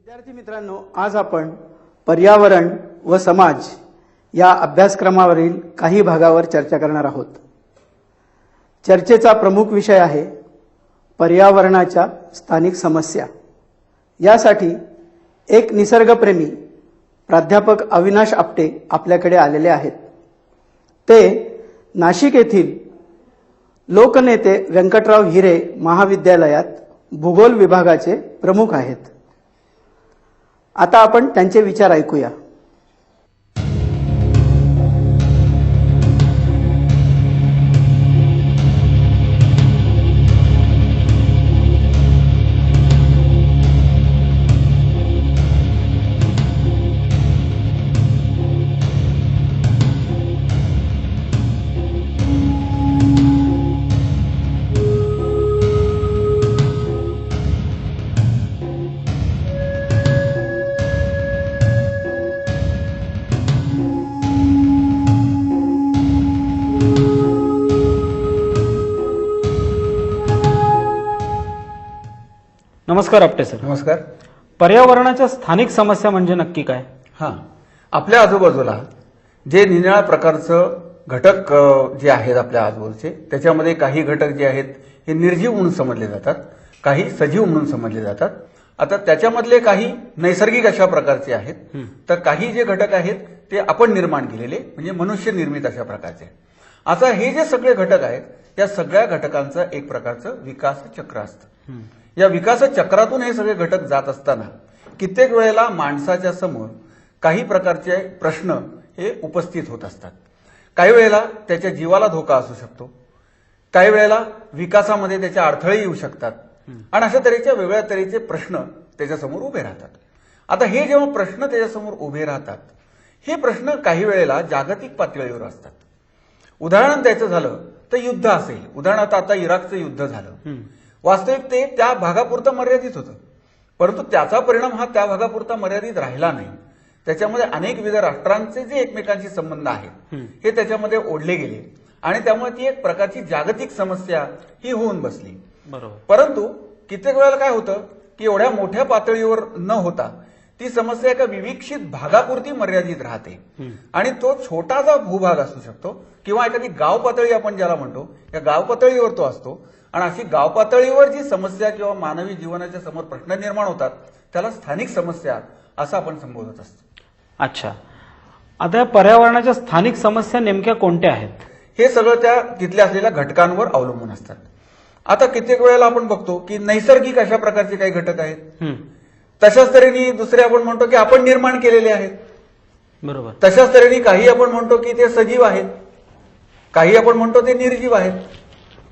विद्यार्थी मित्रांनो आज आपण पर्यावरण व समाज या अभ्यासक्रमावरील काही भागावर चर्चा करणार आहोत. चर्चेचा प्रमुख विषय आहे पर्यावरणाच्या स्थानिक समस्या. यासाठी एक निसर्गप्रेमी प्राध्यापक अविनाश आपटे आपल्याकडे आलेले आहेत. ते नाशिक येथील लोकनेते व्यंकटराव हिरे महाविद्यालयात भूगोल विभागाचे प्रमुख आहेत. आता आपण त्यांचे विचार ऐकूया. नमस्कार आपटे सर. नमस्कार. पर्यावरणाच्या स्थानिक समस्या म्हणजे नक्की काय? हां. आपल्या आजूबाजूला जे निराळ्या प्रकारचं घटक जे आहेत आपल्या आजूबाजूचे त्याच्यामध्ये काही घटक जे आहेत हे निर्जीव म्हणून समजले जातात काही सजीव म्हणून समजले जातात. आता त्याच्यामधले काही नैसर्गिक अशा प्रकारचे आहेत. तर काही जे घटक आहेत ते आपण निर्माण केलेले म्हणजे मनुष्य निर्मित अशा प्रकारचे. आता हे जे सगळे घटक आहेत या सगळ्या घटकांचं एक प्रकारचं विकास चक्र असतं या विकास चक्रातून हे सगळे घटक जात असताना कित्येक वेळेला माणसाच्या समोर काही प्रकारचे प्रश्न हे उपस्थित होत असतात. काही वेळेला त्याच्या जीवाला धोका असू शकतो. काही वेळेला विकासामध्ये त्याच्या अडथळे येऊ शकतात. आणि अशा तऱ्हेच्या वेगळ्या तऱ्हेचे प्रश्न त्याच्यासमोर उभे राहतात. आता हे जेव्हा प्रश्न त्याच्यासमोर उभे राहतात हे प्रश्न काही वेळेला जागतिक पातळीवर असतात. उदाहरण द्यायचं झालं तर युद्ध असेल. उदाहरणार्थ आता इराकचं युद्ध झालं. वास्तविक ते त्या भागापुरतं मर्यादित होतं. परंतु त्याचा परिणाम हा त्या भागापुरता मर्यादित राहिला नाही. त्याच्यामध्ये अनेक विविध राष्ट्रांचे जे एकमेकांशी संबंध आहेत हे त्याच्यामध्ये ओढले गेले. आणि त्यामुळे ती एक प्रकारची जागतिक समस्या ही होऊन बसली. बरोबर. परंतु कित्येक वेळेला काय होतं की एवढ्या मोठ्या पातळीवर न होता ती समस्या एका विविक्षित भागापुरती मर्यादित राहते. आणि तो छोटासा भूभाग असू शकतो किंवा एखादी गाव पातळी आपण ज्याला म्हणतो या गाव पातळीवर तो असतो आणि अशी गाव पातळीवर जी समस्या किंवा मानवी जीवनाच्या समोर प्रश्न निर्माण होतात त्याला स्थानिक समस्या असं आपण संबोधत असतो. अच्छा. आता या पर्यावरणाच्या स्थानिक समस्या नेमक्या कोणत्या आहेत? हे सगळं त्या तिथल्या असलेल्या घटकांवर अवलंबून असतात. आता कित्येक वेळेला आपण बघतो की नैसर्गिक अशा प्रकारचे काही घटक आहेत. तशाच तऱ्हेने दुसरे आपण म्हणतो की आपण निर्माण केलेले आहेत. बरोबर. तशाच तऱ्हेने काही आपण म्हणतो की ते सजीव आहेत. काही आपण म्हणतो ते निर्जीव आहेत.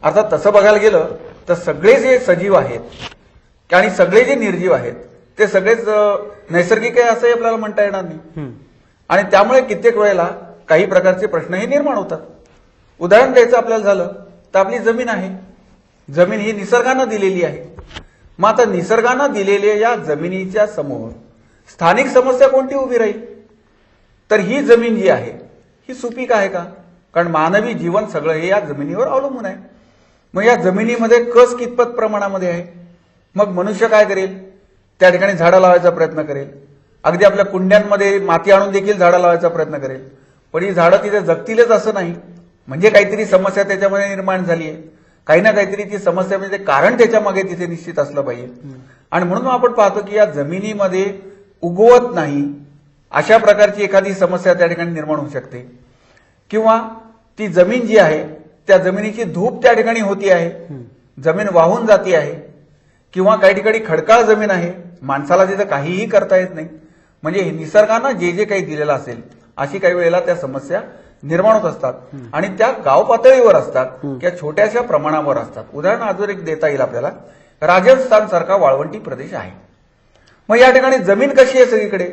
अर्थात तसं बघायला गेलं तर सगळे जे सजीव आहेत आणि सगळे जे निर्जीव आहेत ते सगळेच नैसर्गिक आहे असंही आपल्याला म्हणता येणार नाही. आणि त्यामुळे कित्येक वेळेला काही प्रकारचे प्रश्न हे निर्माण होतात. उदाहरण द्यायचं आपल्याला झालं तर आपली जमीन आहे. जमीन ही निसर्गानं दिलेली आहे. मग आता निसर्गानं दिलेल्या या जमिनीच्या समोर स्थानिक समस्या कोणती उभी राहील? तर ही जमीन जी आहे ही सुपीक आहे का? कारण मानवी जीवन सगळं हे या जमिनीवर अवलंबून आहे. मग या जमिनीमध्ये कस कितपत प्रमाणामध्ये आहे? मग मनुष्य काय करेल? त्या ठिकाणी झाडं लावायचा प्रयत्न करेल. अगदी आपल्या कुंड्यांमध्ये माती आणून देखील झाडं लावायचा प्रयत्न करेल. पण ही झाडं तिथे जगतीलच असं नाही. म्हणजे काहीतरी समस्या त्याच्यामध्ये निर्माण झाली आहे काही ना काहीतरी ती समस्या म्हणजे कारण त्याच्यामागे तिथे निश्चित असलं पाहिजे. आणि म्हणून आपण पाहतो की या जमिनीमध्ये उगवत नाही अशा प्रकारची एखादी समस्या त्या ठिकाणी निर्माण होऊ शकते. किंवा ती जमीन जी आहे त्या जमिनीची धूप त्या ठिकाणी होती आहे. जमीन वाहून जाती आहे. किंवा काही ठिकाणी खडकाळ जमीन आहे. माणसाला तिथं काहीही करता येत नाही. म्हणजे निसर्गानं जे जे काही दिलेलं असेल अशी काही वेळेला त्या समस्या निर्माण होत असतात. आणि त्या गाव पातळीवर असतात किंवा छोट्याशा प्रमाणावर असतात. उदाहरण अजून एक देता येईल आपल्याला. राजस्थान सारखा वाळवंटी प्रदेश आहे. मग या ठिकाणी जमीन कशी आहे सगळीकडे?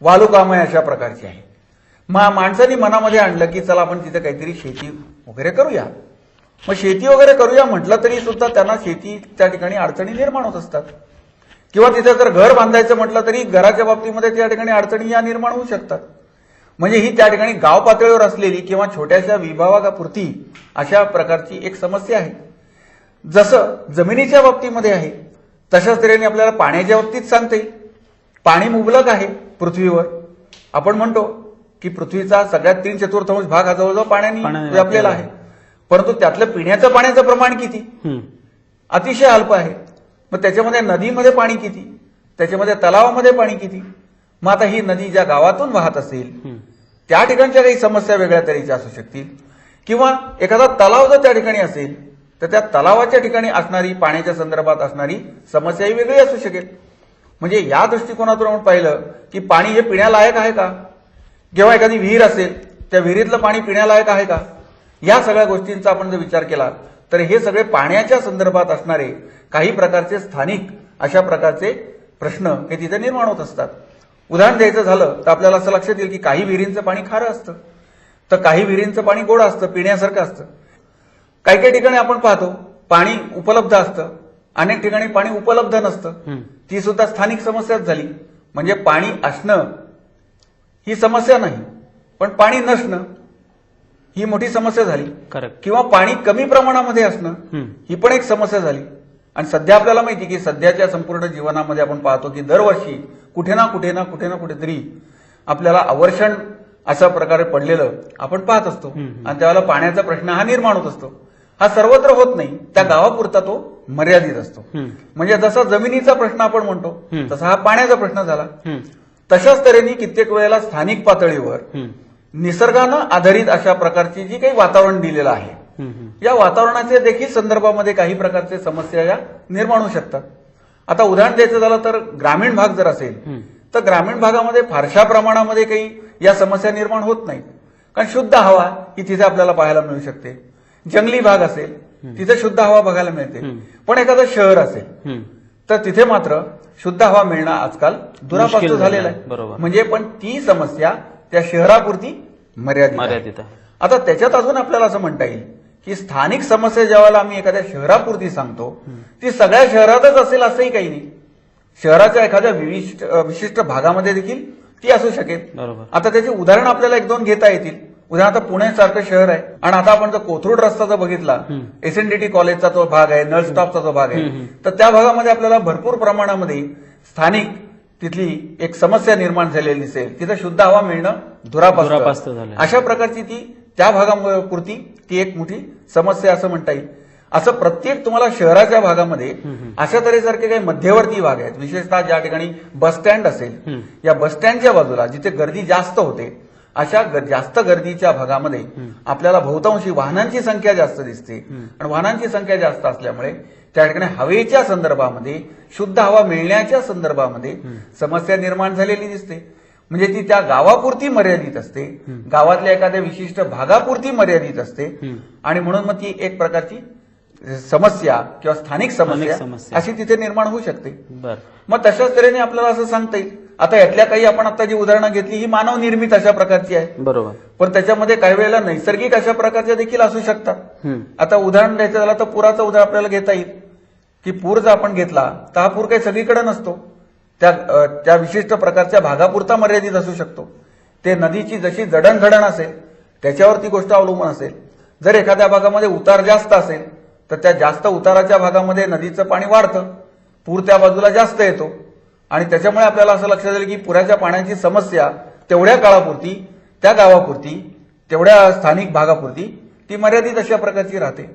वालुकामय अशा प्रकारची आहे. मा माणसाने मनामध्ये आणलं की चला आपण तिथे काहीतरी शेती वगैरे करूया. मग शेती वगैरे करूया म्हटलं तरी सुद्धा त्यांना शेती त्या ठिकाणी अडचणी निर्माण होत असतात. किंवा तिथे जर घर बांधायचं म्हटलं तरी घराच्या बाबतीमध्ये त्या ठिकाणी अडचणी या निर्माण होऊ शकतात. म्हणजे ही त्या ठिकाणी गाव पातळीवर असलेली किंवा छोट्याशा विभागापुरती अशा प्रकारची एक समस्या आहे. जसं जमिनीच्या बाबतीमध्ये आहे तशाच तऱ्हेने आपल्याला पाण्याच्या बाबतीत सांगते. पाणी मुबलक आहे पृथ्वीवर. आपण म्हणतो की पृथ्वीचा सगळ्यात तीन चतुर्थांश भाग हा जवळजवळ पाण्याने व्यापलेला आहे. परंतु त्यातलं पिण्याचं पाण्याचं प्रमाण किती. अतिशय अल्प आहे. मग त्याच्यामध्ये नदीमध्ये पाणी किती? त्याच्यामध्ये तलावामध्ये पाणी किती? मग आता ही नदी ज्या गावातून वाहत असेल. त्या ठिकाणच्या काही समस्या वेगळ्या तऱ्हेच्या असू शकतील. किंवा एखादा तलाव जर त्या ठिकाणी असेल तर त्या तलावाच्या ठिकाणी असणारी पाण्याच्या संदर्भात असणारी समस्या ही वेगळी असू शकेल. म्हणजे या दृष्टिकोनातून आपण पाहिलं की पाणी हे पिण्यालायक आहे का? किंवा एखादी विहीर असेल त्या विहिरीतलं पाणी पिण्यालायक आहे का? या सगळ्या गोष्टींचा आपण जर विचार केला तर हे सगळे पाण्याच्या संदर्भात असणारे काही प्रकारचे स्थानिक अशा प्रकारचे प्रश्न हे तिथे निर्माण होत असतात. उदाहरण द्यायचं झालं तर आपल्याला असं लक्षात येईल की काही विहिरींचं पाणी खारं असतं. तर काही विहिरींचं पाणी गोड असतं पिण्यासारखं असतं. काही काही ठिकाणी आपण पाहतो पाणी उपलब्ध असतं. अनेक ठिकाणी पाणी उपलब्ध नसतं. ती सुद्धा स्थानिक समस्याच झाली. म्हणजे पाणी असणं ही समस्या नाही पण पाणी नसणं ही मोठी समस्या झाली करेक्ट किंवा पाणी कमी प्रमाणामध्ये असणं. ही पण एक समस्या झाली आणि सध्या आपल्याला माहिती की सध्याच्या संपूर्ण जीवनामध्ये आपण पाहतो की दरवर्षी कुठे ना कुठे ना कुठे ना कुठेतरी आपल्याला अवर्षण अशा प्रकारे पडलेलं आपण पाहत असतो. आणि त्यावेळेला पाण्याचा प्रश्न हा निर्माण होत असतो हा सर्वत्र होत नाही त्या गावापुरता तो मर्यादित असतो. म्हणजे जसा जमिनीचा प्रश्न आपण म्हणतो. तसा हा पाण्याचा प्रश्न झाला. तशाच तऱ्हेने कित्येक वेळेला स्थानिक पातळीवर. निसर्गानं आधारित अशा प्रकारची जी काही वातावरण दिलेलं आहे. या वातावरणाच्या देखील संदर्भामध्ये काही प्रकारचे समस्या या निर्माण होऊ शकतात आता उदाहरण द्यायचं झालं तर ग्रामीण भाग जर असेल. तर ग्रामीण भागामध्ये फारशा प्रमाणामध्ये काही या समस्या निर्माण होत नाहीत कारण शुद्ध हवा ही तिथे आपल्याला पाहायला मिळू शकते जंगली भाग असेल तिथे शुद्ध हवा बघायला मिळते. पण एखादं शहर असेल. तर तिथे मात्र शुद्ध हवा मिळणं आजकाल दुरापास्त झालेलं. आहे. बरोबर. म्हणजे पण ती समस्या त्या शहरापुरती मर्यादित आहे. मर्यादित आहे. आता त्याच्यात अजून आपल्याला असं म्हणता येईल की स्थानिक समस्या ज्यावेळेला आम्ही एखाद्या शहरापुरती सांगतो ती सगळ्या शहरातच असेल असंही काही नाही. शहराच्या एखाद्या विशिष्ट विशिष्ट भागामध्ये देखील ती असू शकेल. बरोबर. आता त्याची उदाहरण आपल्याला एक दोन घेता येतील. उदाहरण आता पुण्यासारखं शहर आहे आणि आता आपण जर कोथरूड रस्ता जर बघितला. एसएनडीटी कॉलेजचा तो भाग आहे नळ स्टॉपचा जो भाग आहे. तर त्या भागामध्ये आपल्याला भरपूर प्रमाणामध्ये स्थानिक तिथली एक समस्या निर्माण झालेली दिसेल तिथं शुद्ध हवा मिळणं झालंय. अशा प्रकारची ती त्या भागापुरती ती एक मोठी समस्या असं म्हणता येईल असं प्रत्येक तुम्हाला शहराच्या भागामध्ये. अशा तऱ्हेसारखे काही मध्यवर्ती भाग आहेत विशेषतः ज्या ठिकाणी बस स्टँड असेल. या बस स्टँडच्या बाजूला जिथे गर्दी जास्त होते अशा जास्त गर्दीच्या भागामध्ये आपल्याला बहुतांशी वाहनांची संख्या जास्त दिसते. आणि वाहनांची संख्या जास्त असल्यामुळे त्या ठिकाणी हवेच्या संदर्भामध्ये शुद्ध हवा मिळण्याच्या संदर्भामध्ये समस्या निर्माण झालेली दिसते. म्हणजे ती त्या गावापुरती मर्यादित असते. गावातल्या एखाद्या विशिष्ट भागापुरती मर्यादित असते. आणि म्हणून मग ती एक प्रकारची समस्या किंवा स्थानिक समस्या. अशी तिथे निर्माण होऊ शकते. मग तशाच तऱ्हेने आपल्याला असं सांगता येईल. आता यातल्या काही आपण आता जी उदाहरणं घेतली ही मानव निर्मित अशा प्रकारची आहे. बरोबर. पण त्याच्यामध्ये काही वेळेला नैसर्गिक अशा प्रकारच्या देखील असू शकतात. आता उदाहरण द्यायचं झालं तर पुराचं उदाहरण आपल्याला घेता येईल. की पूर जर आपण घेतला तर हा पूर काही सगळीकडे नसतो. त्या त्या विशिष्ट प्रकारच्या भागापुरता मर्यादित असू शकतो. ते नदीची जशी जडणघडण असेल त्याच्यावर ती गोष्ट अवलंबून असेल. जर एखाद्या भागामध्ये उतार जास्त असेल तर त्या जास्त उताराच्या भागामध्ये नदीचं पाणी वाढतं. पूर त्या बाजूला जास्त येतो. आणि त्याच्यामुळे आपल्याला असं लक्षात येईल की पुराच्या पाण्याची समस्या तेवढ्या काळापुरती त्या गावापुरती तेवढ्या स्थानिक भागापुरती ती मर्यादित अशा प्रकारची राहते.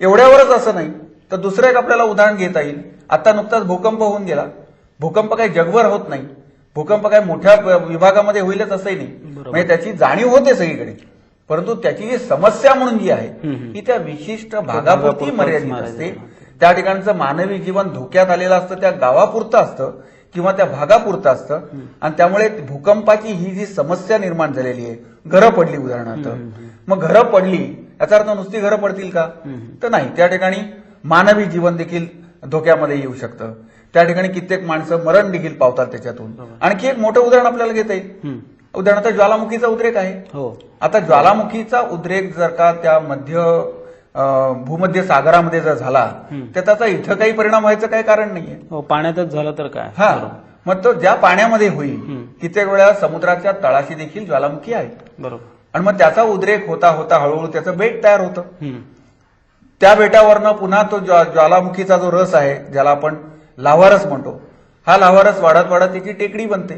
एवढ्यावरच असं नाही तर दुसरं एक आपल्याला उदाहरण घेता येईल. आता नुकताच भूकंप होऊन गेला. भूकंप काही जगभर होत नाही. भूकंप काही मोठ्या विभागामध्ये होईलच असंही नाही. म्हणजे त्याची जाणीव होते सगळीकडे. परंतु त्याची जी समस्या म्हणून जी आहे. ती त्या विशिष्ट भागापुरती मर्यादित असते. त्या ठिकाणचं मानवी जीवन धोक्यात आलेलं असतं त्या गावापुरतं असतं किंवा त्या भागापुरतं असतं. आणि त्यामुळे भूकंपाची ही जी समस्या निर्माण झालेली आहे घरं पडली उदाहरणार्थ. मग घरं पडली याचा अर्थ नुसती घरं पडतील का? तर नाही त्या ठिकाणी मानवी जीवन देखील धोक्यामध्ये येऊ शकतं. त्या ठिकाणी कित्येक माणसं मरण देखील पावतात त्याच्यातून. आणखी एक मोठं उदाहरण आपल्याला घेता येईल. उदाहरणार्थ ज्वालामुखीचा उद्रेक आहे हो आता ज्वालामुखीचा उद्रेक जर का त्या मध्य भूमध्य सागरामध्ये जर झाला. तर त्याचा इथं काही परिणाम व्हायचं काही कारण नाहीये हो पाण्यातच झालं तर काय हा. मग तो ज्या पाण्यामध्ये होईल. कित्येक वेळा समुद्राच्या तळाशी देखील ज्वालामुखी आहे बरोबर आणि मग त्याचा उद्रेक होता होता हळूहळू त्याचं बेट तयार होतं. त्या बेटावरनं पुन्हा तो ज्वा- ज्वालामुखीचा जो रस आहे ज्याला आपण लाव्हारस म्हणतो हा लावारस वाढत वाढत त्याची टेकडी बनते.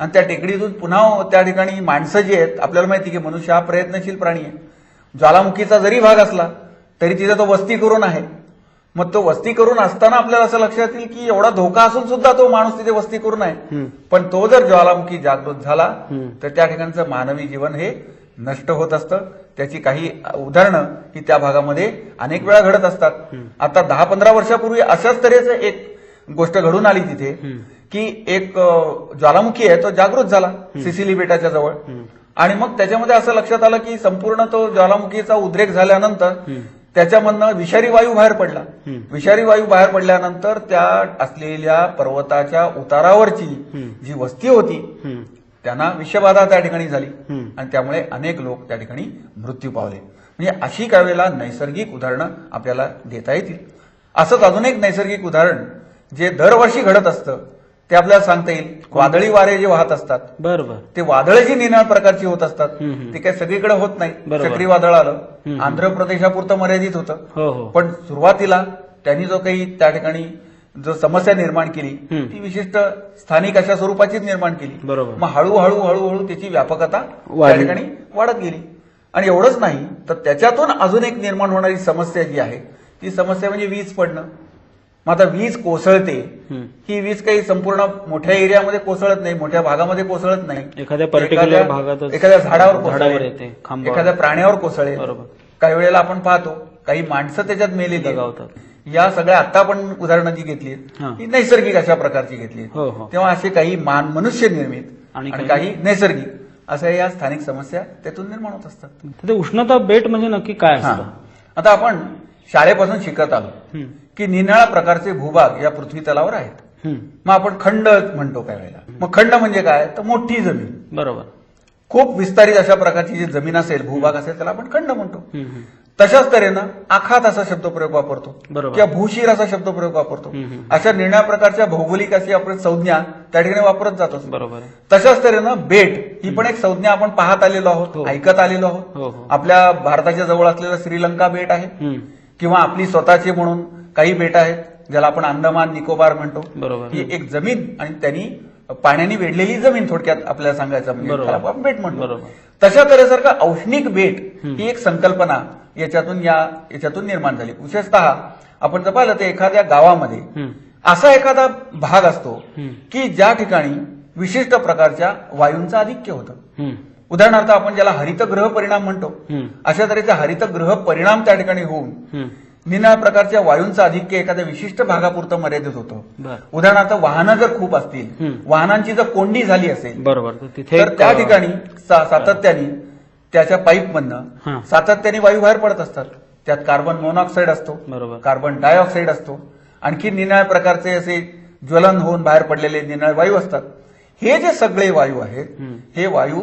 आणि त्या टेकडीतून पुन्हा त्या ठिकाणी माणसं जी आहेत आपल्याला माहिती की मनुष्य हा प्रयत्नशील प्राणी आहे. ज्वालामुखीचा जरी भाग असला तरी तिथे तो वस्ती करून आहे. मग तो वस्ती करून असताना आपल्याला असं लक्षात येईल की एवढा धोका असून सुद्धा तो माणूस तिथे वस्ती करून आहे. पण तो जर ज्वालामुखी जागृत झाला. तर त्या ठिकाणचं मानवी जीवन हे नष्ट होत असतं. त्याची काही उदाहरणं ही त्या भागामध्ये अनेक वेळा घडत असतात. आता दहा पंधरा वर्षापूर्वी अशाच तऱ्हेचं एक गोष्ट घडून आली तिथे. की एक ज्वालामुखी आहे तो जागृत झाला सिसिली बेटाच्या जवळ. आणि मग त्याच्यामध्ये असं लक्षात आलं की संपूर्ण तो ज्वालामुखीचा उद्रेक झाल्यानंतर त्याच्यामधनं विषारी वायू बाहेर पडला. विषारी वायू बाहेर पडल्यानंतर त्या असलेल्या पर्वताच्या उतारावरची जी वस्ती होती. त्यांना विषबाधा त्या ठिकाणी झाली. आणि त्यामुळे अनेक लोक त्या ठिकाणी मृत्यू पावले. म्हणजे अशी काही वेळेला नैसर्गिक उदाहरणं आपल्याला देता येतील. असंच अजून एक नैसर्गिक उदाहरण जे दरवर्षी घडत असतं ते आपल्याला सांगता येईल वादळी वारे जे वाहत असतात बर बर ते वादळ जी निनाळ प्रकारची होत असतात. ते काही सगळीकडे होत नाही बरोबर. चक्रीवादळ आलं. आंध्र प्रदेशापुरतं मर्यादित होतं हो हो पण सुरुवातीला त्यांनी जो काही त्या ठिकाणी जो समस्या निर्माण केली. ती विशिष्ट स्थानिक अशा स्वरूपाचीच निर्माण केली बरोबर. मग हळूहळू हळूहळू त्याची व्यापकता त्या. ठिकाणी वाढत गेली आणि एवढंच नाही तर त्याच्यातून अजून एक निर्माण होणारी समस्या जी आहे ती समस्या म्हणजे वीज पडणं मग आता वीज कोसळते. ही वीज काही संपूर्ण मोठ्या एरियामध्ये कोसळत नाही मोठ्या भागामध्ये कोसळत नाही एखाद्या एखाद्या- भागातच एखाद्या झाडावर कोसळेल खांबावर. एखाद्या प्राण्यावर कोसळेल. काही वेळेला आपण पाहतो काही माणसं त्याच्यात मेलेली. या सगळ्या आता आपण उदाहरणं जी घेतली हा. ही नैसर्गिक अशा प्रकारची घेतली. हो, हो. तेव्हा असे काही मान मनुष्य निर्मित आणि काही- नैसर्गिक अशा या स्थानिक समस्या त्यातून निर्माण होत असतात ते उष्णता बेट म्हणजे नक्की काय. असतं आता आपण शाळेपासून शिकत आलो. की निनाळ्या प्रकारचे भूभाग या पृथ्वी तलावर आहेत. मग आपण खंड म्हणतो काय वेळेला मग खंड म्हणजे काय तर मोठी जमीन बरोबर खूप विस्तारित अशा प्रकारची जी जमीन असेल भूभाग असेल त्याला आपण खंड म्हणतो. तशाच तऱ्हेनं आखात असा शब्दप्रयोग वापरतो. किंवा भूशीर असा शब्दप्रयोग वापरतो हम्म, हम्म. अशा निर्णया प्रकारच्या भौगोलिक अशी आपण संज्ञा त्या ठिकाणी वापरत जातो बरोबर तशाच तऱ्हेनं बेट ही पण एक संज्ञा आपण पाहत आलेलो हो. आहोत ऐकत आलेलो हो, आहोत हो. आपल्या भारताच्या जवळ असलेलं श्रीलंका बेट आहे. किंवा आपली स्वतःची म्हणून काही बेट आहेत ज्याला आपण अंदमान निकोबार म्हणतो बरोबर. ही एक जमीन आणि त्यांनी पाण्याने वेढलेली जमीन थोडक्यात आपल्याला सांगायचं म्हणजे आपण बेट म्हणतो बरोबर. तशा तऱ्हेसारखं औष्णिक बेट ही एक संकल्पना याच्यातून या याच्यातून निर्माण झाली विशेषतः आपण जर पाहिलं तर एखाद्या गावामध्ये. असा एखादा भाग असतो. की ज्या ठिकाणी विशिष्ट प्रकारच्या वायूंचं आधिक्य होतं. उदाहरणार्थ आपण ज्याला हरितग्रह परिणाम म्हणतो. अशा तऱ्हेचा हरितग्रह परिणाम त्या ठिकाणी होऊन निनाळ प्रकारच्या वायूंचं आधिक्य एखाद्या विशिष्ट भागापुरतं मर्यादित होतं उदाहरणार्थ वाहनं जर खूप असतील. वाहनांची जर कोंडी झाली असेल बरोबर तर त्या ठिकाणी सातत्याने त्याच्या पाईपमधनं. सातत्याने वायू बाहेर पडत असतात त्यात कार्बन मोनॉक्साईड असतो बरोबर. कार्बन डायऑक्साईड असतो आणखी निनाळ प्रकारचे असे ज्वलन होऊन बाहेर पडलेले निनाळ वायू असतात हे जे सगळे वायू आहेत. हे वायू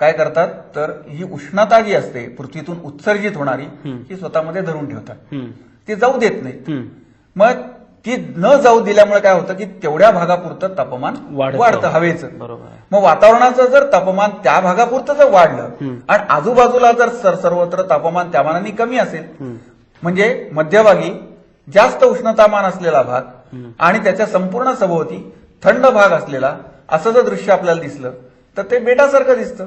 काय करतात तर ही उष्णता जी असते पृथ्वीतून उत्सर्जित होणारी. ही स्वतःमध्ये धरून ठेवतात. ती जाऊ देत हम्म. मग ती न जाऊ दिल्यामुळे काय होतं की तेवढ्या भागापुरतं तापमान वाढतं. हवेचं मग वातावरणाचं जर तापमान त्या भागापुरतं जर वाढलं. आणि आजूबाजूला जर सर सर्वत्र तापमान त्या मानाने कमी असेल. म्हणजे मध्यभागी जास्त उष्णतामान असलेला भाग. आणि त्याच्या संपूर्ण सभोवती थंड भाग असलेला असं जर दृश्य आपल्याला दिसलं तर ते बेटासारखं दिसतं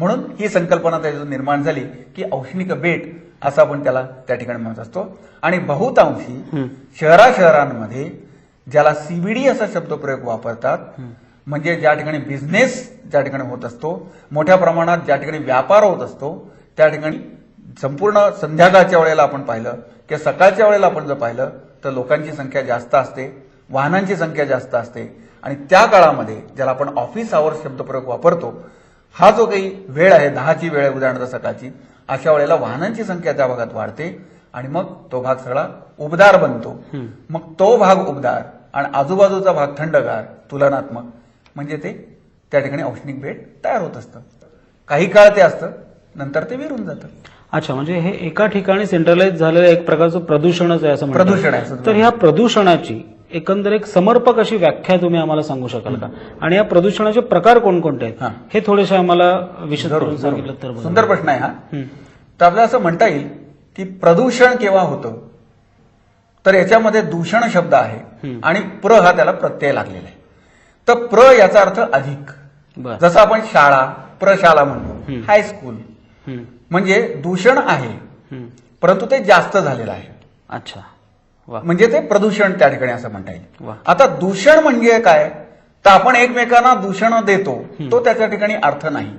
म्हणून ही संकल्पना त्याच्यातून निर्माण झाली की औष्णिक बेट असं आपण त्याला त्या ठिकाणी म्हणत असतो. आणि बहुतांशी. शहरा शहरांमध्ये ज्याला सीबीडी असा शब्दप्रयोग वापरतात म्हणजे ज्या ठिकाणी बिझनेस ज्या ठिकाणी होत असतो मोठ्या प्रमाणात ज्या ठिकाणी व्यापार होत असतो त्या ठिकाणी संपूर्ण संध्याकाळच्या वेळेला आपण पाहिलं किंवा सकाळच्या वेळेला आपण जर पाहिलं तर लोकांची संख्या जास्त असते वाहनांची संख्या जास्त असते. आणि त्या काळामध्ये ज्याला आपण ऑफिस आवर शब्दप्रयोग वापरतो हा जो काही वेळ आहे दहाची वेळ आहे उदाहरणार्थ सकाळची अशा वेळेला वाहनांची संख्या त्या भागात वाढते आणि मग तो भाग सगळा उबदार बनतो. मग तो भाग उबदार आणि आजूबाजूचा भाग थंडगार तुलनात्मक. म्हणजे ते त्या ठिकाणी औष्णिक बेट तयार होत असतं. काही काळ ते असतं नंतर ते विरून जातं. अच्छा म्हणजे हे एका ठिकाणी सेंट्रलाइज झालेलं एक प्रकारचं प्रदूषणच आहे असं. प्रदूषण आहे तर ह्या प्रदूषणाची एकंदर एक समर्पक अशी व्याख्या तुम्ही आम्हाला सांगू शकाल का? आणि या प्रदूषणाचे प्रकार कोणकोणते. आहेत? हे. थोडेसे आम्हाला विशद जरूर, करून. सांगितलं तर. सुंदर प्रश्न आहे हा. तर आपल्याला असं म्हणता येईल की प्रदूषण केव्हा होतं? तर याच्यामध्ये दूषण शब्द आहे. आणि प्र हा त्याला प्रत्यय लागलेला आहे. तर प्र याचा अर्थ अधिक. जसं आपण शाळा प्रशाला म्हणतो. हायस्कूल म्हणजे दूषण आहे. परंतु ते जास्त झालेलं आहे. अच्छा. म्हणजे ते प्रदूषण त्या ठिकाणी असं म्हणता येईल. आता दूषण म्हणजे काय? तर आपण एकमेकांना दूषण देतो तो त्याच्या ठिकाणी अर्थ नाही.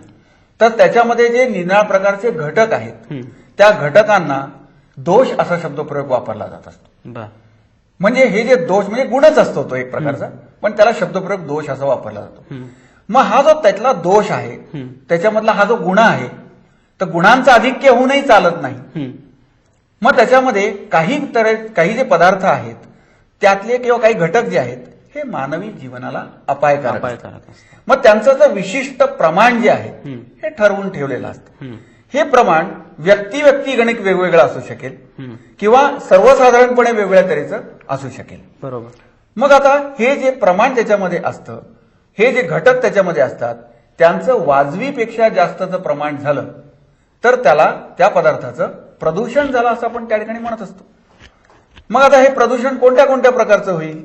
तर त्याच्यामध्ये जे निनाळ प्रकारचे घटक आहेत त्या घटकांना दोष असा शब्दप्रयोग वापरला जात असतो. म्हणजे हे जे दोष म्हणजे गुणच असतो तो एक प्रकारचा पण त्याला शब्दप्रयोग दोष असा वापरला जातो. मग हा जो त्यातला दोष आहे त्याच्यामधला हा जो गुण आहे तर गुणांचं अधिक्य होऊनही चालत नाही. मग त्याच्यामध्ये काही तर काही जे पदार्थ आहेत त्यातले किंवा काही घटक जे आहेत हे मानवी जीवनाला अपायकारक असतात. मग त्यांचं जे विशिष्ट प्रमाण जे आहे हे ठरवून ठेवलेलं असतं. हे प्रमाण व्यक्ती व्यक्ती गणिक वेगवेगळं असू शकेल. किंवा सर्वसाधारणपणे वेगवेगळ्या तऱ्हेचं असू शकेल. बरोबर. मग आता हे जे प्रमाण त्याच्यामध्ये असतं हे जे घटक त्याच्यामध्ये असतात त्यांचं वाजवीपेक्षा जास्तचं प्रमाण झालं तर त्याला त्या पदार्थाचं प्रदूषण झालं असं आपण त्या ठिकाणी म्हणत असतो. मग आता हे प्रदूषण कोणत्या कोणत्या प्रकारचं होईल?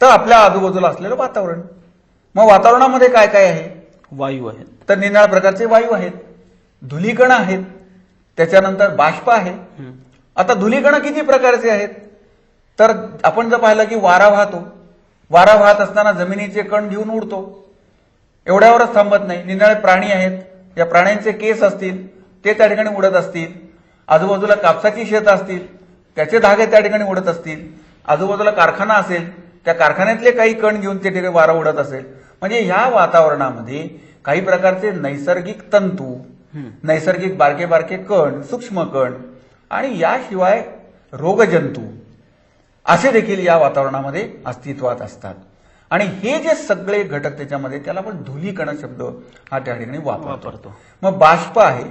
तर आपल्या आजूबाजूला असलेलं वातावरण. मग वातावरणामध्ये काय काय आहे? वायू आहेत तर निनाळ प्रकारचे वायू आहेत. धुलीकण आहेत. त्याच्यानंतर बाष्प आहे. आता धुलीकणं किती प्रकारचे आहेत? तर आपण जर पाहिलं की वारा वाहतो. वारा वाहत असताना जमिनीचे कण घेऊन उडतो. एवढ्यावरच थांबत नाही. निनाळे प्राणी आहेत. या प्राण्यांचे केस असतील ते त्या ठिकाणी उडत असतील. आजूबाजूला कापसाची शेत असतील त्याचे धागे त्या ठिकाणी उडत असतील आजूबाजूला कारखाना असेल त्या कारखान्यातले काही कण घेऊन ते ठिकाणी वारा उडत असेल. म्हणजे ह्या वातावरणामध्ये काही प्रकारचे नैसर्गिक तंतू. नैसर्गिक बारके बारके कण सूक्ष्म कण आणि याशिवाय रोगजंतू असे देखील या वातावरणामध्ये अस्तित्वात असतात. आणि हे जे सगळे घटक त्याच्यामध्ये त्याला आपण धुलीकण शब्द हा त्या ठिकाणी वापरतो. वापरतो. मग बाष्प आहे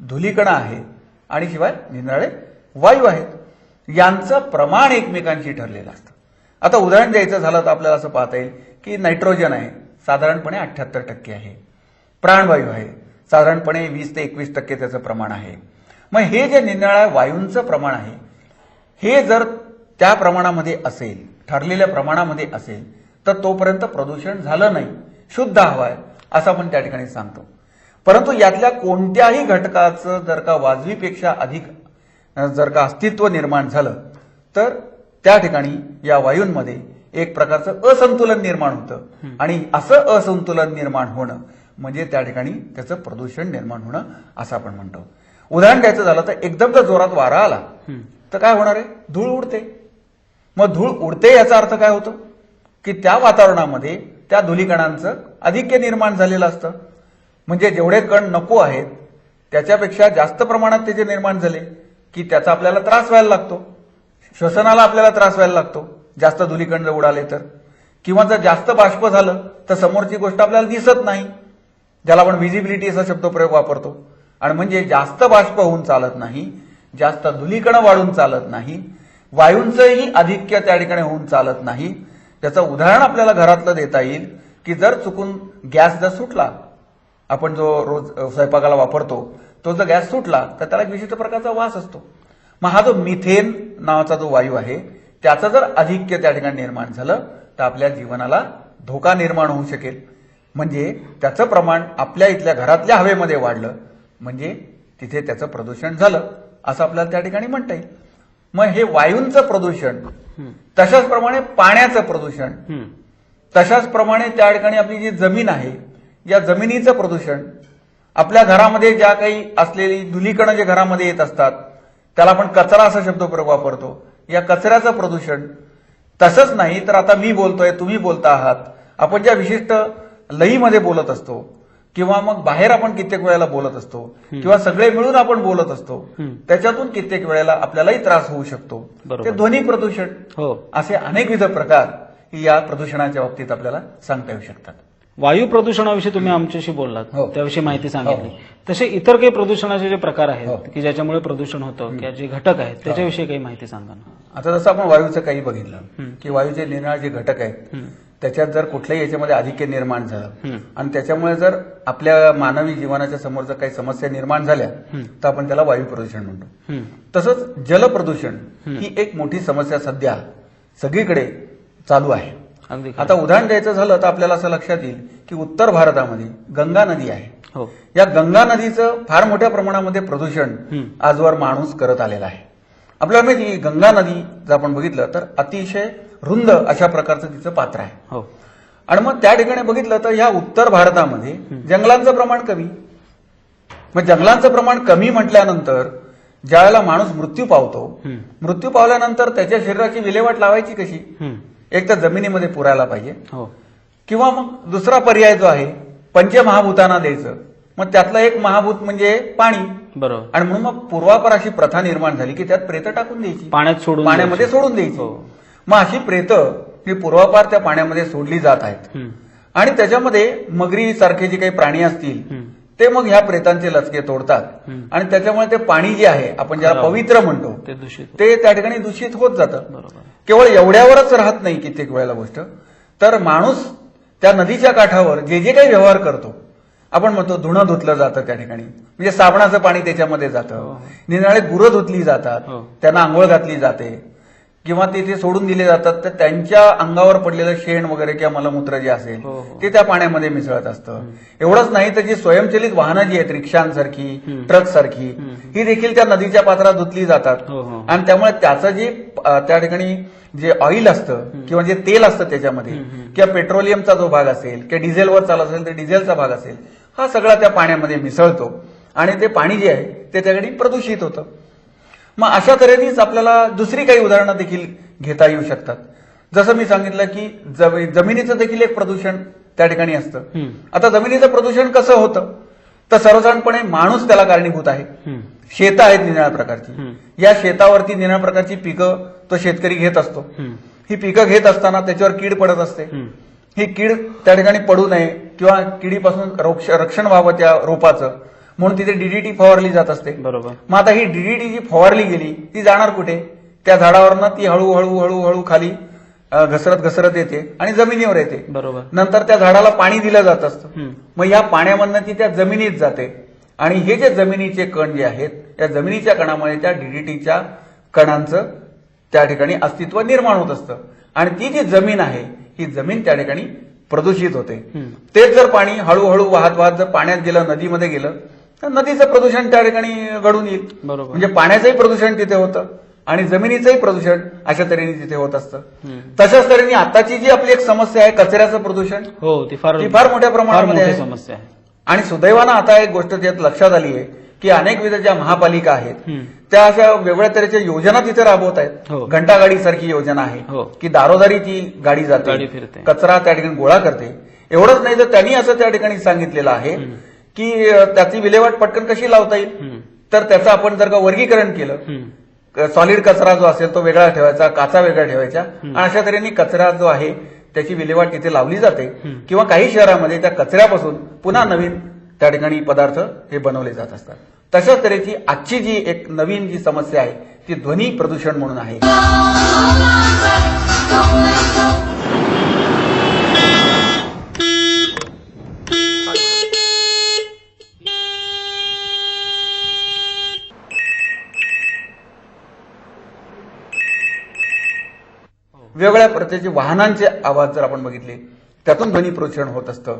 धुलीकण आहे आणि शिवाय निनाळे वायू आहेत. यांचं प्रमाण एकमेकांशी ठरलेलं असतं. आता उदाहरण द्यायचं झालं तर आपल्याला असं पाहता येईल की नायट्रोजन आहे साधारणपणे अठ्ठ्याहत्तर टक्के आहे. प्राणवायू आहे साधारणपणे वीस ते एकवीस टक्के त्याचं प्रमाण आहे. मग हे जे निनाळ्या वायूंचं प्रमाण आहे हे जर त्या प्रमाणामध्ये असेल ठरलेल्या प्रमाणामध्ये असेल तर तोपर्यंत प्रदूषण झालं नाही. शुद्ध हवा आहे असं आपण त्या ठिकाणी सांगतो. परंतु यातल्या कोणत्याही घटकाचं जर का वाजवीपेक्षा अधिक जर का अस्तित्व निर्माण झालं तर त्या ठिकाणी या वायूंमध्ये एक प्रकारचं असंतुलन निर्माण होतं. आणि असं असंतुलन निर्माण होणं म्हणजे त्या ठिकाणी त्याचं प्रदूषण निर्माण होणं असं आपण म्हणतो. उदाहरण द्यायचं झालं तर एकदम जर जोरात वारा आला तर काय होणार आहे? धूळ उडते. मग धूळ उडते याचा अर्थ काय होतो? की त्या वातावरणामध्ये त्या धुलीकणांचं अधिक्य निर्माण झालेलं असतं. म्हणजे जेवढे कण नको आहेत त्याच्यापेक्षा जास्त प्रमाणात त्याचे निर्माण झाले की त्याचा आपल्याला त्रास व्हायला लागतो. श्वसनाला आपल्याला त्रास व्हायला लागतो. जास्त धुलीकण जर उडाले तर. किंवा जर जास्त बाष्प झालं तर समोरची गोष्ट आपल्याला दिसत नाही ज्याला आपण व्हिजिबिलिटी असा शब्दप्रयोग वापरतो. आणि म्हणजे जास्त बाष्प होऊन चालत नाही जास्त धुलीकणं वाढून चालत नाही वायूंचंही आधिक्य त्या ठिकाणी होऊन चालत नाही. त्याचं उदाहरण आपल्याला घरातलं देता येईल की जर चुकून गॅस जर सुटला आपण जो रोज स्वयंपाकाला वापरतो तो जर गॅस सुटला तर त्याला एक विशिष्ट प्रकारचा वास असतो. मग हा जो मिथेन नावाचा जो वायू आहे त्याचं जर अधिक्य त्या ठिकाणी निर्माण झालं तर आपल्या जीवनाला धोका निर्माण होऊ शकेल. म्हणजे त्याचं प्रमाण आपल्या इथल्या घरातल्या हवेमध्ये वाढलं म्हणजे तिथे त्याचं प्रदूषण झालं असं आपल्याला त्या ठिकाणी म्हणता येईल. मग हे वायूंचं प्रदूषण तशाच प्रमाणे पाण्याचं प्रदूषण तशाच प्रमाणे त्या ठिकाणी आपली जी जमीन आहे या जमिनीचं प्रदूषण आपल्या घरामध्ये ज्या काही असलेली धुलीकणं जे घरामध्ये येत असतात त्याला आपण कचरा असा शब्द वापरतो. या कचऱ्याचं प्रदूषण तसंच नाही तर आता मी बोलतोय तुम्ही बोलता आहात. आपण ज्या विशिष्ट लईमध्ये बोलत असतो किंवा मग बाहेर आपण कित्येक वेळेला बोलत असतो किंवा सगळे मिळून आपण बोलत असतो. त्याच्यातून कित्येक वेळेला आपल्यालाही त्रास होऊ शकतो. ते ध्वनी प्रदूषण. हो. असे अनेकविध प्रकार या प्रदूषणाच्या बाबतीत आपल्याला सांगता येऊ शकतात. वायू प्रदूषणाविषयी तुम्ही आमच्याशी बोललात हो. त्याविषयी माहिती सांगितली हो. तसे इतर काही प्रदूषणाचे जे प्रकार आहेत हो. की ज्याच्यामुळे प्रदूषण होतं किंवा जे घटक आहेत त्याच्याविषयी काही माहिती सांगा ना आता जसं आपण वायूचं काही बघितलं. की वायूचे निराळ जे घटक आहेत हम्म, त्याच्यात जर कुठल्याही याच्यामध्ये अधिक्य निर्माण झालं. आणि त्याच्यामुळे जर आपल्या मानवी जीवनाच्या समोर जर काही समस्या निर्माण झाल्या हम्म. तर आपण त्याला वायू प्रदूषण म्हणतो हम्म. तसंच जलप्रदूषण हम्म. ही एक मोठी समस्या सध्या सगळीकडे चालू आहे अगदी. आता उदाहरण द्यायचं झालं तर आपल्याला असं लक्षात येईल की उत्तर भारतामध्ये गंगा नदी आहे हो या गंगा नदीचं फार मोठ्या प्रमाणामध्ये प्रदूषण. आजवर माणूस करत आलेला आहे आपल्याला माहिती गंगा नदी जर आपण बघितलं तर अतिशय रुंद अशा प्रकारचं तिचं पात्र आहे हो आणि मग त्या ठिकाणी बघितलं तर ह्या उत्तर भारतामध्ये जंगलांचं प्रमाण कमी मग जंगलांचं प्रमाण कमी म्हटल्यानंतर ज्यावेळेला माणूस मृत्यू पावतो. मृत्यू पावल्यानंतर त्याच्या शरीराची विल्हेवाट लावायची कशी. एक तर जमिनीमध्ये पुरायला पाहिजे हो किंवा मग दुसरा पर्याय जो आहे पंचमहाभूतांना द्यायचं मग त्यातलं एक महाभूत म्हणजे पाणी बरोबर आणि म्हणून मग पूर्वापर अशी प्रथा निर्माण झाली की त्यात प्रेत टाकून द्यायची पाण्यात सोडून पाण्यामध्ये. सोडून द्यायची हो. मग अशी प्रेत ही पूर्वापार त्या पाण्यामध्ये सोडली जात आहेत. आणि त्याच्यामध्ये मगरी सारखे जे काही प्राणी असतील. ते मग ह्या प्रेतांचे लचके तोडतात. आणि त्याच्यामुळे ते पाणी जे आहे आपण ज्याला. पवित्र म्हणतो ते दूषित. ते त्या ठिकाणी दूषित होत जातं केवळ एवढ्यावरच राहत नाही कित्येक वेळेला गोष्ट तर माणूस त्या नदीच्या काठावर जे जे काही व्यवहार करतो आपण म्हणतो धुणं धुतलं जातं त्या ठिकाणी म्हणजे साबणाचं पाणी त्याच्यामध्ये हो. जातं निराळे गुरं धुतली जातात हो. त्यांना आंघोळ घातली जाते किंवा ते ते सोडून दिले जातात तर त्यांच्या अंगावर पडलेलं शेण वगैरे किंवा मलमूत्र जे असेल हो, हो. ते त्या पाण्यामध्ये मिसळत असतं एवढंच नाही तर जी स्वयंचलित वाहनं जी आहेत रिक्षांसारखी हम्म. ट्रक सारखी हम्म. ही देखील त्या नदीच्या पात्रात धुतली जातात हो. आणि त्यामुळे त्याचं जे त्या ठिकाणी जे ऑइल असतं किंवा जे तेल असतं त्याच्यामध्ये. किंवा पेट्रोलियमचा जो भाग असेल किंवा डिझेलवर चालत असेल तर डिझेलचा भाग असेल हा सगळा त्या पाण्यामध्ये मिसळतो आणि ते पाणी जे आहे ते त्या ठिकाणी प्रदूषित होतं मग अशा तऱ्हेनेच आपल्याला दुसरी काही उदाहरणं देखील घेता येऊ शकतात जसं मी सांगितलं की जमी- जमिनीचं देखील एक प्रदूषण त्या ठिकाणी असतं. आता जमिनीचं प्रदूषण कसं होतं तर सर्वसाधारणपणे माणूस त्याला कारणीभूत आहे. शेतं आहेत निराळ्या प्रकारची. या शेतावरती निराळ्या प्रकारची पिकं तो शेतकरी घेत असतो. ही पिकं घेत असताना त्याच्यावर कीड पडत असते. ही कीड त्या ठिकाणी पडू नये किंवा किडीपासून रोक्ष- रक्षण व्हावं त्या रोपाचं म्हणून तिथे डीडीटी फवारली जात असते. बरोबर. मग आता ही डीडीटी जी फवारली गेली ती जाणार कुठे? त्या झाडावरनं ती हळूहळू हळूहळू खाली घसरत घसरत येते आणि जमिनीवर येते. बरोबर. नंतर त्या झाडाला पाणी दिलं जात असतं. मग या पाण्यामधनं ती त्या जमिनीत जाते. आणि हे जे जमिनीचे कण जे आहेत या जमिनीच्या कणामुळे त्या डीडीटीच्या कणांचं त्या ठिकाणी अस्तित्व निर्माण होत असतं. आणि ती जी जमीन आहे ही जमीन त्या ठिकाणी प्रदूषित होते. तेच जर पाणी हळूहळू वाहत वाहत जर पाण्यात गेलं नदीमध्ये गेलं तर नदीचं प्रदूषण त्या ठिकाणी घडून येईल बरोबर म्हणजे पाण्याचंही प्रदूषण तिथे होतं आणि जमिनीचंही प्रदूषण अशा तऱ्हेने तिथे होत असतं. तशाच तऱ्हेने आताची जी आपली एक समस्या आहे कचऱ्याचं प्रदूषण हो ती फार ती फार मोठ्या प्रमाणामध्ये आहे समस्या आहे आणि सुदैवानं आता एक गोष्ट त्यात लक्षात आली आहे की अनेक विध ज्या महापालिका आहेत हम्म. त्या अशा वेगळ्या तऱ्हेच्या योजना तिथे राबवत आहेत हो. घंटागाडी सारखी योजना आहे हो. की दारोदारी ती गाडी गाडी जाते फिरते. कचरा त्या ठिकाणी गोळा करते एवढंच नाही तर त्यांनी असं त्या ठिकाणी सांगितलेलं आहे हम्म. की त्याची विल्हेवाट पटकन कशी लावता येईल. तर त्याचं आपण जर का वर्गीकरण केलं. सॉलिड कचरा जो असेल तो वेगळा ठेवायचा काचा वेगळा ठेवायचा. आणि अशा तऱ्हेने कचरा जो आहे त्याची विल्हेवाट तिथे लावली जाते. किंवा काही शहरामध्ये त्या कचऱ्यापासून पुन्हा नवीन त्या ठिकाणी पदार्थ हे बनवले जात असतात. तशाच तऱ्हेची आजची जी एक नवीन जी समस्या आहे ती ध्वनी प्रदूषण म्हणून आहे. वेगवेगळ्या प्रकारचे वाहनांचे आवाज जर आपण बघितले त्यातून ध्वनी प्रदूषण होत असतं.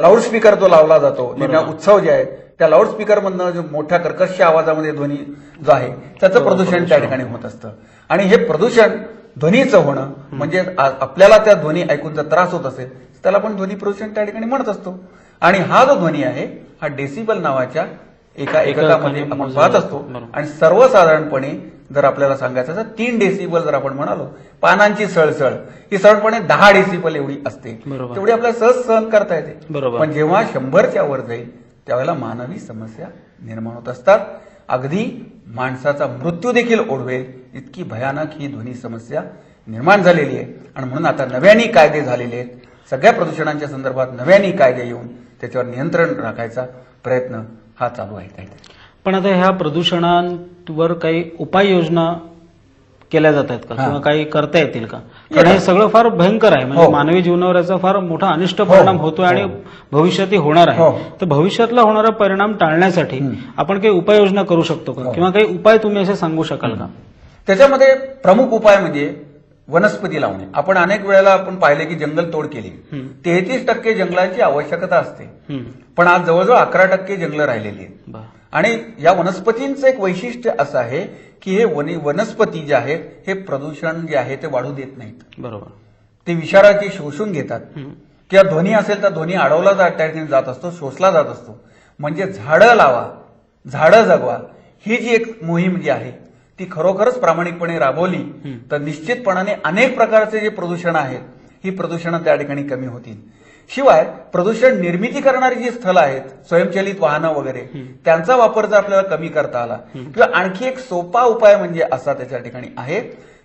लाऊडस्पीकर जो लावला जातो उत्सव जे आहे त्या लाऊडस्पीकर मधनं जो मोठ्या कर्कश आवाजामध्ये ध्वनी जो आहे त्याचं प्रदूषण त्या ठिकाणी होत असतं. आणि हे प्रदूषण ध्वनीचं होणं म्हणजे आपल्याला त्या ध्वनी ऐकून जर त्रास होत असेल त्याला आपण ध्वनी प्रदूषण त्या ठिकाणी म्हणत असतो. आणि हा जो ध्वनी आहे हा डेसिबल नावाच्या एका एककामध्ये आपण पाहत. असतो. आणि सर्वसाधारणपणे जर आपल्याला सांगायचं तर तीन डेसिबल जर आपण म्हणालो पानांची सळसळ ही साधारणपणे दहा डेसिबल एवढी असते. तेवढी आपल्याला सहज सहन करता येते. बरोबर. पण जेव्हा शंभरच्या वर जाईल त्यावेळेला मानवी समस्या निर्माण होत असतात. अगदी माणसाचा मृत्यू देखील ओढवेल. इतकी भयानक ही ध्वनी समस्या निर्माण झालेली आहे. आणि म्हणून आता नव्याने कायदे झालेले आहेत. सगळ्या प्रदूषणांच्या संदर्भात नव्याने कायदे येऊन त्याच्यावर नियंत्रण राखायचा प्रयत्न हा चालू आहे. काहीतरी पण आता ह्या प्रदूषणांवर काही उपाययोजना केल्या जात आहेत का? हा. किंवा काही करता येतील का? कारण हे सगळं फार भयंकर आहे. म्हणजे हो. मानवी जीवनावर याचा फार मोठा अनिष्ट परिणाम होतोय आणि भविष्यातही होणार आहे. हो. तर भविष्यातला होणारा परिणाम टाळण्यासाठी आपण काही उपाययोजना करू शकतो हो. का किंवा काही उपाय तुम्ही असे सांगू शकाल का? त्याच्यामध्ये प्रमुख उपाय म्हणजे वनस्पती लावणे. आपण अनेक वेळेला आपण पाहिले की जंगल तोड केली. तेहतीस टक्के जंगलांची आवश्यकता असते. पण आज जवळजवळ अकरा टक्के जंगलं राहिलेली आहेत. आणि या वनस्पतींचं एक वैशिष्ट्य असं आहे की हे वनी वनस्पती जे आहेत हे प्रदूषण जे आहे ते वाढू देत नाहीत. बरोबर. ते विषाराची शोषून घेतात. किंवा ध्वनी असेल तर ध्वनी अडवला जात त्या ठिकाणी जात असतो शोषला जात असतो. म्हणजे झाडं लावा झाडं जगवा. ही जी एक मोहीम जी आहे ती खरोखरच प्रामाणिकपणे राबवली तर निश्चितपणाने अनेक प्रकारचे जे प्रदूषण आहेत ही प्रदूषणं त्या ठिकाणी कमी होतील. शिवाय प्रदूषण निर्मिती करणारी जी स्थळं आहेत स्वयंचलित वाहनं वगैरे त्यांचा वापर जर आपल्याला कमी करता आला किंवा आणखी एक सोपा उपाय म्हणजे असा त्याच्या ठिकाणी आहे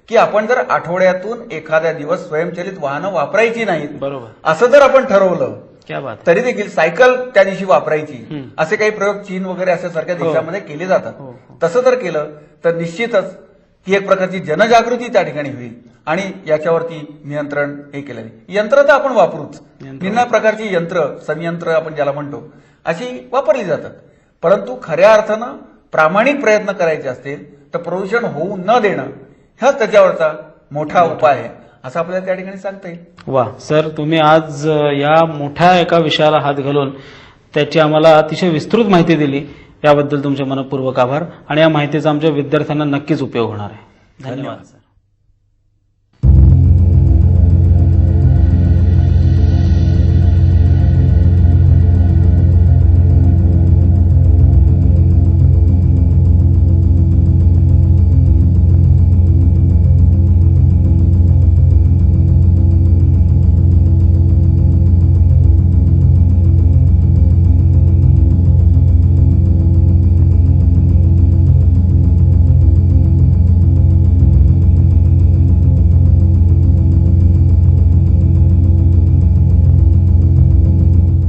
की आपण जर आठवड्यातून एखाद्या दिवस स्वयंचलित वाहनं वापरायची नाहीत बरोबर. असं जर आपण ठरवलं क्या बात. तरी देखील सायकल त्या दिवशी वापरायची. असे काही प्रयोग चीन वगैरे अशा सारख्या हो. देशामध्ये केले जातात. हो, हो. तसं जर केलं तर निश्चितच ती एक प्रकारची जनजागृती त्या ठिकाणी होईल. आणि याच्यावरती नियंत्रण हे केलं जाईल यंत्र तर आपण वापरूच. निम्न प्रकारची यंत्र संयंत्र आपण ज्याला म्हणतो अशी वापरली जातात. परंतु खऱ्या अर्थानं प्रामाणिक प्रयत्न करायचे असतील तर प्रदूषण होऊ न देणं हाच त्याच्यावरचा मोठा उपाय आहे. असं आपल्याला त्या ठिकाणी सांगता येईल. वा सर तुम्ही आज या मोठ्या एका विषयाला हात घालून त्याची आम्हाला अतिशय विस्तृत माहिती दिली. याबद्दल तुमचे मनपूर्वक आभार आणि या माहितीचा आमच्या विद्यार्थ्यांना नक्कीच उपयोग होणार आहे. धन्यवाद